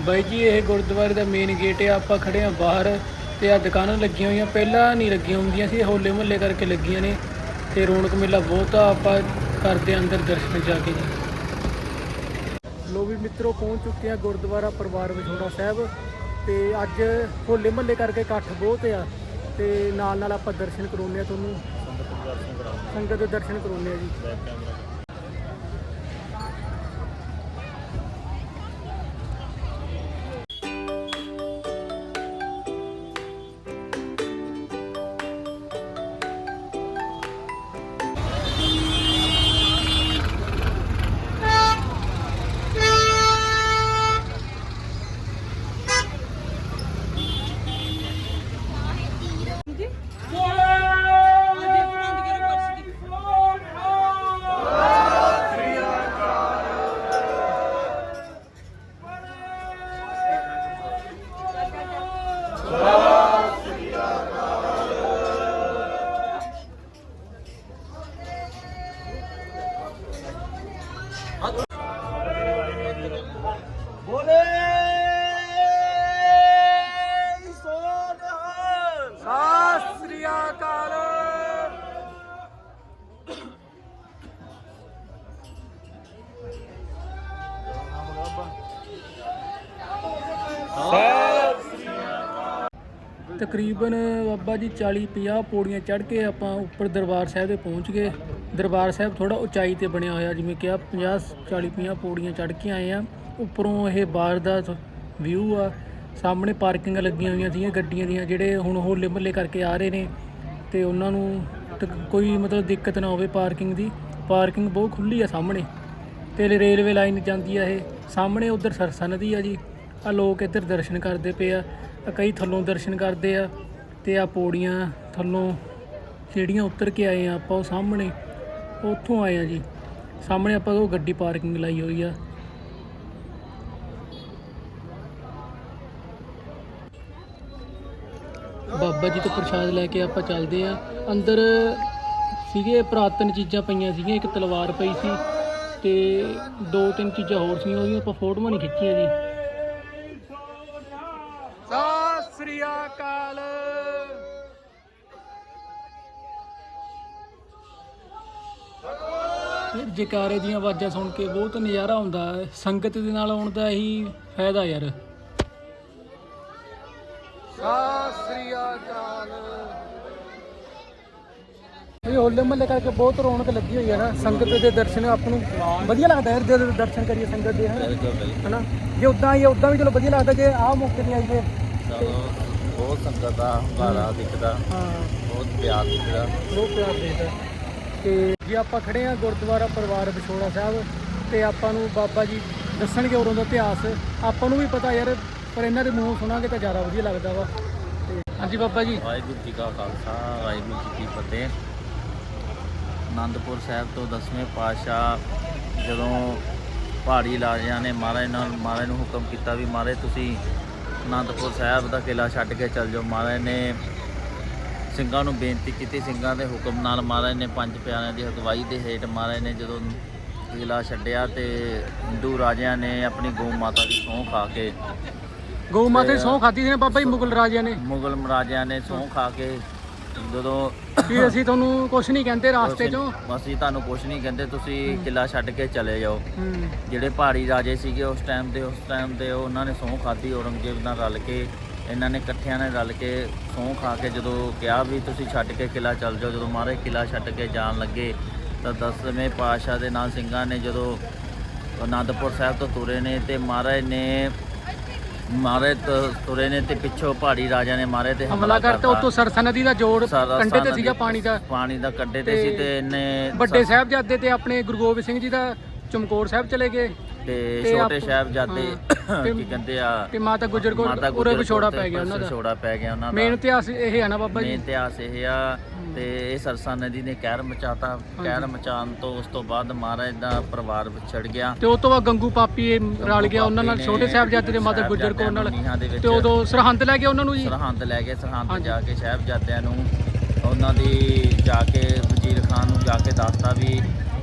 ਬਾਈ ਜੀ, ਇਹ ਗੁਰਦੁਆਰੇ ਦਾ ਮੇਨ ਗੇਟ ਹੈ ਆਪਾਂ ਖੜੇ ਆ ਬਾਹਰ ਤੇ ਆ ਦੁਕਾਨਾਂ ਲੱਗੀਆਂ ਹੋਈਆਂ। ਪਹਿਲਾਂ ਨਹੀਂ ਲੱਗੀਆਂ ਹੁੰਦੀਆਂ ਸੀ ਹੋਲੇ ਮਹੱਲੇ ਕਰਕੇ ਲੱਗੀਆਂ ਨੇ ਤੇ ਰੌਣਕ ਮੇਲਾ ਬਹੁਤ ਆ। ਆਪਾਂ ਕਰਦੇ ਆ ਅੰਦਰ ਦਰਸ਼ਨ ਜਾ ਕੇ ਜੀ। ਲੋ ਵੀ ਮਿੱਤਰੋ, ਪਹੁੰਚ ਚੁੱਕੇ ਆ ਗੁਰਦੁਆਰਾ ਪਰਿਵਾਰ ਵਿਛੋੜਾ ਸਾਹਿਬ ਤੇ ਅੱਜ ਹੋਲੇ ਮਹੱਲੇ ਕਰਕੇ ਇਕੱਠ ਬਹੁਤ ਆ ਤੇ ਨਾਲ ਨਾਲ ਆਪਾਂ ਦਰਸ਼ਨ ਕਰਾਉਂਦੇ ਆ ਤੁਹਾਨੂੰ। ਸੰਗਤ ਦੇ ਦਰਸ਼ਨ ਕਰਾਉਂਦੇ ਆ ਜੀ। ਤਕਰੀਬਨ ਬਾਬਾ ਜੀ 40 50 ਪੌੜੀਆਂ ਚੜ੍ਹ ਕੇ ਆਪਾਂ ਉੱਪਰ ਦਰਬਾਰ ਸਾਹਿਬ ਦੇ ਪਹੁੰਚ ਗਏ। ਦਰਬਾਰ ਸਾਹਿਬ ਥੋੜਾ ਉਚਾਈ ਤੇ ਬਣਿਆ ਹੋਇਆ, ਜਿਵੇਂ ਕਿ ਆ 50 40 50 ਪੌੜੀਆਂ ਚੜ੍ਹ ਕੇ ਆਏ ਆ ਉੱਪਰੋਂ ਇਹ ਬਾਹਰ ਦਾ ਵਿਊ ਆ। ਸਾਹਮਣੇ ਪਾਰਕਿੰਗ ਲੱਗੀਆਂ ਹੋਈਆਂ ਸੀਗੀਆਂ ਗੱਡੀਆਂ ਦੀਆਂ, ਜਿਹੜੇ ਹੁਣ ਹੋਲੇ ਮਹੱਲੇ ਕਰਕੇ ਆ ਰਹੇ ਨੇ। ਤੇ ਉਹਨਾਂ ਨੂੰ ਤਕ- ਕੋਈ ਮਤਲਬ ਦਿੱਕਤ ਨਾ ਹੋਵੇ ਪਾਰਕਿੰਗ ਦੀ। ਪਾਰਕਿੰਗ ਬਹੁਤ ਖੁੱਲੀ ਆ ਸਾਹਮਣੇ। ਤੇ ਰੇਲਵੇ ਲਾਈਨ ਜਾਂਦੀ ਆ ਇਹ। ਸਾਹਮਣੇ ਉਧਰ ਸਰਸਾ ਨਦੀ ਆ ਜੀ। ਆ ਲੋਕ ਇੱਧਰ ਦਰਸ਼ਨ ਕਰਦੇ ਪਏ ਆ ਕਈ ਥੱਲੋਂ ਦਰਸ਼ਨ ਕਰਦੇ ਆ ਤੇ ਆ ਪੌੜੀਆਂ ਥੱਲੋਂ ਸੀੜੀਆਂ ਉੱਤਰ ਕੇ ਆਏ ਆ ਆਪਾਂ ਉਹ ਸਾਹਮਣੇ ਉੱਥੋਂ ਆਏ ਆ ਜੀ। ਸਾਹਮਣੇ ਆਪਾਂ ਉਹ ਗੱਡੀ ਪਾਰਕਿੰਗ ਲਾਈ ਹੋਈ ਆ। ਬਾਬਾ ਜੀ ਤੋਂ ਪ੍ਰਸ਼ਾਦ ਲੈ ਕੇ ਆਪਾਂ ਚੱਲਦੇ ਆ। ਅੰਦਰ ਸੀਗੇ ਪ੍ਰਾਤਨ ਚੀਜ਼ਾਂ ਪਈਆਂ ਸੀਗੀਆਂ, ਇੱਕ ਤਲਵਾਰ ਪਈ ਸੀ ਤੇ ਦੋ ਤਿੰਨ ਚੀਜ਼ਾਂ ਹੋਰ ਸੀਗੀਆਂ ਉਹਦੀਆਂ ਆਪਾਂ ਫੋਟੋਆਂ ਨਹੀਂ ਖਿੱਚੀਆਂ ਜੀ ਸਤਿ ਸ੍ਰੀ ਅਕਾਲ ਫਿਰ ਜਕਾਰੇ ਦੀਆਂ ਆਵਾਜ਼ਾਂ ਸੁਣ ਕੇ ਬਹੁਤ ਨਜ਼ਾਰਾ ਆਉਂਦਾ ਹੈ। ਸੰਗਤ ਦੇ ਨਾਲ ਆਉਣ ਦਾ ਇਹੀ ਫਾਇਦਾ ਯਾਰ। ਸਤਿ ਸ੍ਰੀ ਅਕਾਲ। ਇਹ ਹੋਲੇ ਮਹੱਲੇ ਕਰਕੇ ਬਹੁਤ ਰੌਣਕ ਲੱਗੀ ਹੋਈ ਹੈ ਨਾ। ਸੰਗਤ ਦੇ ਦਰਸ਼ਨ ਆਪ ਨੂੰ ਵਧੀਆ ਲੱਗਦਾ ਯਾਰ ਜਦੋਂ ਦਰਸ਼ਨ ਕਰੀਏ ਸੰਗਤ ਦੇ ਹਨਾ? ਹਨਾ? ਜੇ ਉਦਾਂ ਆਈਏ ਉਦਾਂ ਵੀ ਚਲੋ ਵਧੀਆ ਲੱਗਦਾ ਜੇ ਆਹ ਮੌਕੇ ਤੇ ਆਈਏ। ਬਹੁਤ ਸੰਗਤ ਦਾ ਹੰਗਾਰਾ ਦਿਖਦਾ ਹਾਂ। ਬਹੁਤ ਪਿਆਰ ਦਿਖਦਾ। ਬਹੁਤ ਪਿਆਰ ਦੇਦਾ ਤੇ ਜੇ ਆਪਾਂ ਖੜੇ ਆ ਗੁਰਦੁਆਰਾ ਪਰਿਵਾਰ ਵਿਛੋੜਾ ਸਾਹਿਬ ਤੇ ਆਪਾਂ ਨੂੰ ਬਾਬਾ ਜੀ ਦੱਸਣਗੇ ਉਰੋਂ ਦਾ ਇਤਿਹਾਸ। ਆਪਾਂ ਨੂੰ ਵੀ ਪਤਾ ਯਾਰ ਪਰ ਇਹਨਾਂ ਦੇ ਮੂੰਹੋਂ ਸੁਣਾਂਗੇ ਤਾਂ ਜ਼ਿਆਦਾ ਵਧੀਆ ਲੱਗਦਾ ਵਾ। ਤੇ ਹਾਂਜੀ ਬਾਬਾ ਜੀ। ਵਾਹਿਗੁਰੂ ਜੀ ਕਾ ਖਾਲਸਾ ਵਾਹਿਗੁਰੂ ਜੀ ਕੀ ਫਤਿਹ। ਆਨੰਦਪੁਰ ਸਾਹਿਬ ਤੋਂ ਦਸਵੇਂ ਪਾਤਸ਼ਾਹ ਜਦੋਂ ਪਹਾੜੀ ਲਾਜਿਆਂ ਨੇ ਮਹਾਰਾਜ ਨਾਲ ਮਹਾਰਾਜ ਨੂੰ ਹੁਕਮ ਕੀਤਾ ਵੀ ਮਹਾਰਾਜ ਤੁਸੀਂ ਆਨੰਦਪੁਰ ਸਾਹਿਬ ਦਾ ਕਿਲਾ ਛੱਡ ਕੇ ਚੱਲ ਜਾਓ। ਮਹਾਰਾਜ ਨੇ ਸਿੰਘਾਂ ਨੂੰ ਬੇਨਤੀ ਕੀਤੀ ਸਿੰਘਾਂ ਦੇ ਹੁਕਮ ਨਾਲ ਮਹਾਰਾਜ ਨੇ ਪੰਜ ਪਿਆਰਿਆਂ ਦੀ ਅਗਵਾਈ ਦੇ ਹੇਠ ਮਹਾਰਾਜ ਨੇ ਜਦੋਂ ਕਿਲਾ ਛੱਡਿਆ ਤੇ ਹਿੰਦੂ ਰਾਜਿਆਂ ਨੇ ਆਪਣੀ ਗਊ ਮਾਤਾ ਦੀ ਸਹੁੰ ਖਾ ਕੇ ਗਊ ਮਾਤਾ ਦੀ ਸਹੁੰ ਖਾਦੀ ਸੀ ਨਾ ਬਾਬਾ ਜੀ ਮੁਗਲ ਰਾਜਿਆਂ ਨੇ? ਮੁਗਲ ਰਾਜਿਆਂ ਨੇ ਸਹੁੰ ਖਾ ਕੇ ਜਦੋਂ ਵੀ ਅਸੀਂ ਤੁਹਾਨੂੰ ਕੁਝ ਨਹੀਂ ਕਹਿੰਦੇ ਰਾਸਤੇ ਚੋਂ। ਅਸੀਂ ਤੁਹਾਨੂੰ ਕੁਝ ਨਹੀਂ ਕਹਿੰਦੇ ਤੁਸੀਂ ਕਿਲਾ ਛੱਡ ਕੇ ਚਲੇ ਜਾਓ। ਹੂੰ। ਜਿਹੜੇ ਪਹਾੜੀ ਰਾਜੇ ਸੀਗੇ ਉਸ ਟਾਈਮ ਦੇ ਉਸ ਟਾਈਮ ਦੇ ਉਹਨਾਂ ਨੇ ਸਹੁੰ ਖਾਧੀ ਔਰੰਗਜ਼ੇਬ ਨਾਲ ਰਲ ਕੇ ਇਹਨਾਂ ਨੇ ਇਕੱਠਿਆਂ ਨੇ ਰਲ ਕੇ ਸਹੁੰ ਖਾ ਕੇ ਜਦੋਂ ਕਿਹਾ ਵੀ ਤੁਸੀਂ ਛੱਡ ਕੇ ਕਿਲਾ ਚੱਲ ਜਾਓ ਜਦੋਂ ਮਹਾਰਾਜ ਕਿਲਾ ਛੱਡ ਕੇ ਜਾਣ ਲੱਗੇ ਤਾਂ ਦਸਵੇਂ ਪਾਤਸ਼ਾਹ ਦੇ ਨਾਲ ਸਿੰਘਾਂ ਨੇ ਜਦੋਂ ਅਨੰਦਪੁਰ ਸਾਹਿਬ ਤੋਂ ਤੁਰੇ ਨੇ ਤੇ ਮਹਾਰਾਜ ਨੇ ਮਹਾਰਾਜ ਤ- ਤੁਰੇ ਨੇ ਤੇ ਪਿੱਛੋਂ ਪਹਾੜੀ ਰਾਜਾ ਨੇ ਮਹਾਰਾਜ ਤੇ ਹਮਲਾ ਕਰਤਾ। ਉੱਤੋਂ ਸਰਸਾ ਨਦੀ ਦਾ ਜੋੜ ਸਾਰਾ- ਕੰਢੇ ਤੇ ਸੀਗਾ ਪਾਣੀ ਦਾ। ਪਾਣੀ ਦਾ ਕੱਡੇ ਤੇ ਤੇ ਸੀ ਤੇ ਇਹਨੇ ਵੱਡੇ ਸਾਹਿਬਜ਼ਾਦੇ ਤੇ ਆਪਣੇ ਗੁਰੂ ਗੋਬਿੰਦ ਸਿੰਘ ਜੀ ਦਾ ਚਮਕੌਰ ਸਾਹਿਬ ਚਲੇ ਗਏ। ਤੇ ਤੇ ਛੋਟੇ ਆਪ- ਸਾਹਿਬਜ਼ਾਦੇ ਹਾਂ। ਤੇ- ਕੀ ਕਹਿੰਦੇ ਆ ਤੇ ਮਾਤਾ ਗੁਜਰ ਕੋਲ ਮਾਤਾ ਉਰੇ ਗੁਜਰ ਵਿਛੋੜਾ ਪੈ ਗਿਆ ਉਹਨਾਂ ਦਾ। ਵਿਛੋੜਾ ਪੈ ਗਿਆ ਉਹਨਾਂ ਦਾ। ਮੇਨ ਇਤਿਹਾਸ ਇਹ ਹੈ ਨਾ ਬਾਬਾ ਮੇਨ ਜੀ ਇਤਿਹਾਸ ਇਹ ਆ ਤੇ ਇਹ ਸਰਸਾ ਨਦੀ ਨੇ ਕਹਿਰ ਮਚਾਤਾ। ਕਹਿਰ ਮਚਾਉਣ ਤੋਂ ਉਸ ਤੋਂ ਬਾਅਦ ਮਹਾਰਾਜ ਦਾ ਪਰਿਵਾਰ ਵਿਛੜ ਗਿਆ। ਤੇ ਉਸ ਤੋਂ ਬਾਅਦ ਗੰਗੂ ਪਾਪੀ ਇਹ ਰਲ ਗਿਆ ਉਹਨਾਂ ਨਾਲ ਛੋਟੇ ਸਾਹਿਬਜ਼ਾਦੇ ਦੇ ਮਾਤਾ ਗੁਜਰ ਕੌਰ ਨਾਲ। ਤੇ ਉਦੋਂ ਸਰਹੰਦ ਲੈ ਗਿਆ ਉਹਨਾਂ ਨੂੰ ਜੀ? ਸਰਹੰਦ ਲੈ ਕੇ ਸਰਹੰਦ। ਜਾ ਕੇ ਸਾਹਿਬਜ਼ਾਦਿਆਂ ਨੂੰ। ਉਹਨਾਂ ਦੀ ਜਾ ਕੇ ਵਜ਼ੀਰ ਖਾਨ ਨੂੰ ਜਾ ਕੇ ਦੱਸਤਾ ਵੀ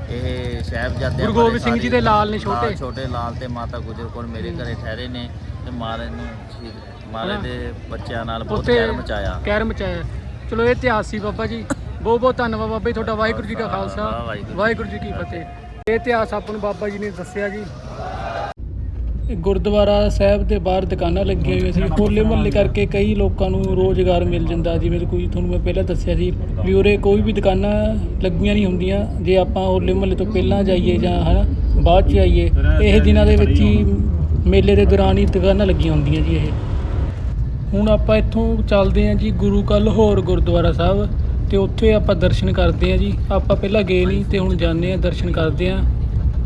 ਇਹ ਸਾਹਿਬਜ਼ਾਦੇ ਗੁਰੂ ਗੋਬਿੰਦ ਸਿੰਘ ਜੀ ਦੇ ਲਾਲ ਨੇ ਛੋਟੇ। ਛੋਟੇ ਲਾਲ ਤੇ ਮਾਤਾ ਗੁਜਰ ਕੋਲ ਮੇਰੇ ਘਰੇ ਠਹਿਰੇ ਨੇ ਤੇ ਮਾਰੇ ਨੂੰ ਹਾਂ। ਦੇ ਬੱਚਿਆਂ ਨਾਲ ਬਹੁਤ ਕਹਿਰ ਮਚਾਇਆ। ਕਹਿਰ ਮਚਾਇਆ। ਚਲੋ ਇਹ ਇਤਿਹਾਸ ਸੀ ਬਾਬਾ ਜੀ। ਬਹੁਤ ਬਹੁਤ ਧੰਨਵਾਦ ਬਾਬਾ ਜੀ ਤੁਹਾਡਾ ਵਾਹਿਗੁਰੂ ਜੀ ਕਾ ਖਾਲਸਾ ਵਾਹ, ਵਾਹਿਗੁਰੂ। ਜੀ ਕੀ ਫਤਿਹ। ਇਹ ਇਤਿਹਾਸ ਆਪਾਂ ਨੂੰ ਬਾਬਾ ਜੀ ਨੇ ਦੱਸਿਆ ਜੀ। ਇਹ ਗੁਰਦੁਆਰਾ ਸਾਹਿਬ ਦੇ ਬਾਹਰ ਦੁਕਾਨਾਂ ਲੱਗੀਆਂ ਹੋਈਆਂ ਸੀ। ਹੋਲੇ ਮਹੱਲੇ ਕਰਕੇ ਕਈ ਲੋਕਾਂ ਨੂੰ ਰੋਜ਼ਗਾਰ ਮਿਲ ਜਾਂਦਾ। ਜਿਵੇਂ ਕੋਈ ਤੁਹਾਨੂੰ ਮੈਂ ਪਹਿਲਾਂ ਦੱਸਿਆ ਸੀ ਵੀ ਉਰੇ ਕੋਈ ਵੀ ਦੁਕਾਨਾਂ ਲੱਗੀਆਂ ਨਹੀਂ ਹੁੰਦੀਆਂ। ਜੇ ਆਪਾਂ ਹੋਲੇ ਮਹੱਲੇ ਤੋਂ ਪਹਿਲਾਂ ਜਾਈਏ ਜਾਂ ਹਨਾ ਬਾਅਦ ਚ ਆਈਏ ਇਹ ਦਿਨਾਂ ਦੇ ਵਿੱਚ ਹੀ ਮੇਲੇ ਦੇ ਦੌਰਾਨ ਹੀ ਦੁਕਾਨਾਂ ਲੱਗੀਆਂ ਹੁੰਦੀਆਂ ਜੀ ਇਹ। ਹੁਣ ਆਪਾਂ ਇੱਥੋਂ ਚੱਲਦੇ ਹਾਂ ਜੀ ਗੁਰੂ ਕਾ ਲਾਹੌਰ ਗੁਰਦੁਆਰਾ ਸਾਹਿਬ ਤੇ ਉੱਥੇ ਆਪਾਂ ਦਰਸ਼ਨ ਕਰਦੇ ਹਾਂ ਜੀ। ਆਪਾਂ ਪਹਿਲਾਂ ਗਏ ਨਹੀਂ ਤੇ ਹੁਣ ਜਾਂਦੇ ਹਾਂ ਦਰਸ਼ਨ ਕਰਦੇ ਹਾਂ।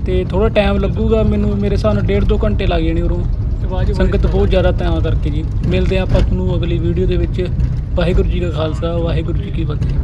ਤੇ ਥੋੜਾ ਟਾਈਮ ਲੱਗੂਗਾ ਮੈਨੂੰ ਮੇਰੇ ਹਿਸਾਬ ਨਾਲ ਡੇਢ ਦੋ ਘੰਟੇ ਲੱਗ ਜਾਣੇ ਉਰੋਂ। ਸੰਗਤ ਬਹੁਤ ਜ਼ਿਆਦਾ ਤਾਂ ਕਰਕੇ ਜੀ। ਮਿਲਦੇ ਹਾਂ ਆਪਾਂ ਤੁਹਾਨੂੰ ਅਗਲੀ ਵੀਡੀਓ ਦੇ ਵਿੱਚ। ਵਾਹਿਗੁਰੂ ਜੀ ਕਾ ਖਾਲਸਾ ਵਾਹਿਗੁਰੂ ਜੀ ਕੀ ਫਤਿਹ।